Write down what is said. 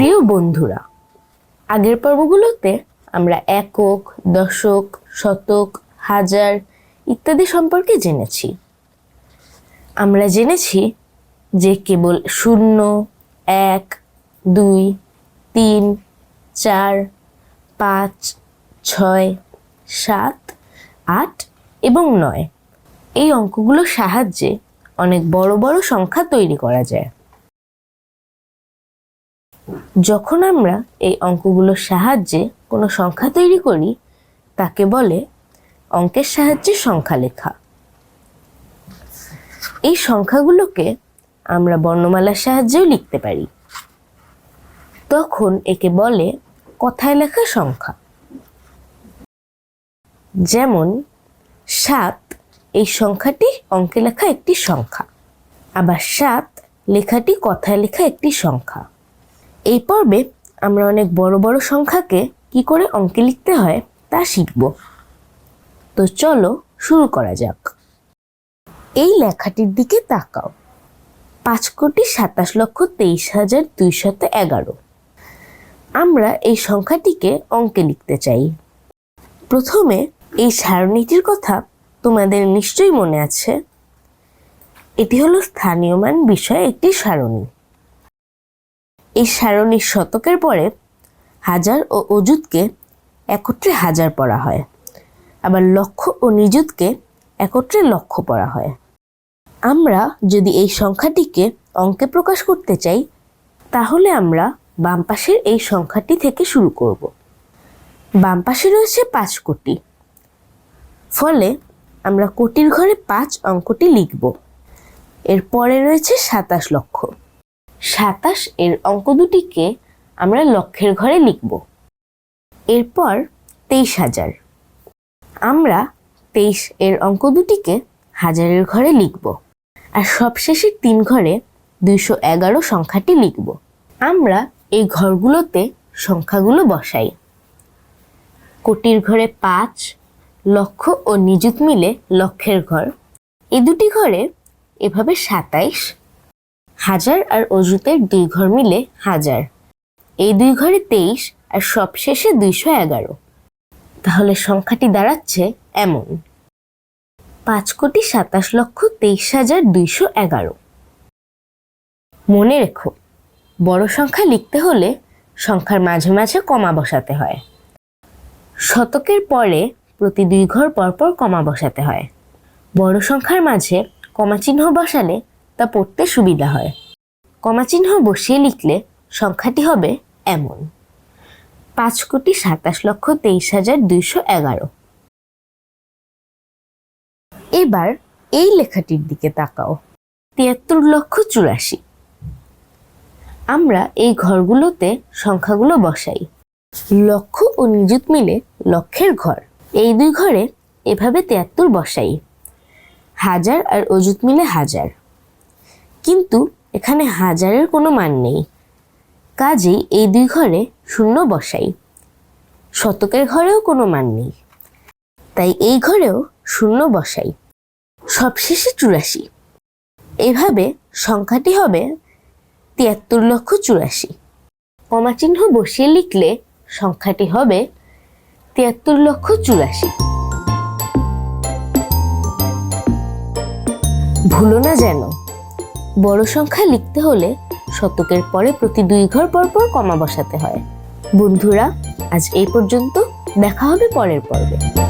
প্রিয় বন্ধুরা, আগের পর্বগুলোতে আমরা একক, দশক, শতক, হাজার ইত্যাদি সম্পর্কে জেনেছি। আমরা জেনেছি যে কেবল শূন্য, এক, দুই, তিন, চার, পাঁচ, ছয়, সাত, আট এবং নয়। এই অঙ্কগুলোর সাহায্যে অনেক বড় বড় সংখ্যা তৈরি করা যায়। যখন আমরা এই অঙ্কগুলোর সাহায্যে কোনো সংখ্যা তৈরি করি, তাকে বলে অঙ্কের সাহায্যে সংখ্যা লেখা। এই সংখ্যাগুলোকে আমরা বর্ণমালার সাহায্যেও লিখতে পারি। তখন একে বলে কথায় লেখা সংখ্যা। যেমন, সাত, এই সংখ্যাটি অঙ্কে লেখা একটি সংখ্যা। আবার সাত, লেখাটি কথায় লেখা একটি সংখ্যা। এই পর্বে আমরা অনেক বড় বড় সংখ্যাকে কি করে অঙ্কে লিখতে হয় তা শিখব। তো চলো শুরু করা যাক। এই লেখাটির দিকে তাকাও। পাঁচ কোটি সাতাশ লক্ষ তেইশ হাজার দুইশত এগারো। আমরা এই সংখ্যাটিকে অঙ্কে লিখতে চাই। প্রথমে এই সারণীটির কথা তোমাদের নিশ্চয়ই মনে আছে। এটি হলো স্থানীয় মান বিষয়ে একটি সারণী। এই সারণীর শতকের পরে হাজার ও অযুতকে একত্রে হাজার পড়া হয়। আবার লক্ষ ও নিযুতকে একত্রে লক্ষ পড়া হয়। আমরা যদি এই সংখ্যাটিকে অঙ্কে প্রকাশ করতে চাই, তাহলে আমরা বাম পাশের এই সংখ্যাটি থেকে শুরু করব। বাম পাশে রয়েছে পাঁচ কোটি। ফলে আমরা কোটির ঘরে পাঁচ অঙ্কটি লিখব। এর পরে রয়েছে সাতাশ লক্ষ। সাতাশ এর অঙ্ক দুটিকে আমরা লক্ষের ঘরে লিখব। এরপর তেইশ হাজার। আমরা তেইশ এর অঙ্ক দুটিকে হাজারের ঘরে লিখব। আর সবশেষের তিন ঘরে দুইশো এগারো সংখ্যাটি লিখব। আমরা এই ঘরগুলোতে সংখ্যাগুলো বসাই। কোটির ঘরে পাঁচ, লক্ষ ও নিযুত মিলে লক্ষের ঘর। এই দুটি ঘরে এভাবে সাতাইশ হাজার আর অজুতের দুই ঘর মিলে হাজার। এই দুই ঘরে তেইশ আর সবশেষে দুইশো এগারো। তাহলে সংখ্যাটি দাঁড়াচ্ছে এমন। পাঁচ কোটি সাতাশ লক্ষ তেইশ হাজার দুইশো এগারো। মনে রেখো, বড় সংখ্যা লিখতে হলে সংখ্যার মাঝে মাঝে কমা বসাতে হয়। শতকের পরে প্রতি দুই ঘর পরপর কমা বসাতে হয়। বড় সংখ্যার মাঝে কমা চিহ্ন বসালে তা পড়তে সুবিধা হয়। কমা চিহ্ন বসিয়ে লিখলে সংখ্যাটি হবে এমন। পাঁচ কোটি সাতাশ লক্ষ তেইশ হাজার দুইশো এগারো। এবার এই লেখাটির দিকে তাকাও। তিয়াত্তর লক্ষ চুরাশি। আমরা এই ঘরগুলোতে সংখ্যাগুলো বসাই। লক্ষ ও নিযুত মিলে লক্ষের ঘর। এই দুই ঘরে এভাবে তিয়াত্তর বসাই। হাজার আর অযুত মিলে হাজার। কিন্তু এখানে হাজারের কোনো মান নেই। কাজেই এই দুই ঘরে শূন্য বসাই। শতকের ঘরেও কোনো মান নেই। তাই এই ঘরেও শূন্য বসাই। সবশেষে চুরাশি। এভাবে সংখ্যাটি হবে তিয়াত্তর লক্ষ চুরাশি। কমা চিহ্ন বসিয়ে লিখলে সংখ্যাটি হবে তিয়াত্তর লক্ষ চুরাশি। ভুলো না যেন। বড় সংখ্যা লিখতে হলে শতকের পরে প্রতি দুই ঘর পর পর কমা বসাতে হয়। বন্ধুরা, আজ এই পর্যন্ত। দেখা হবে পরের পর্বে।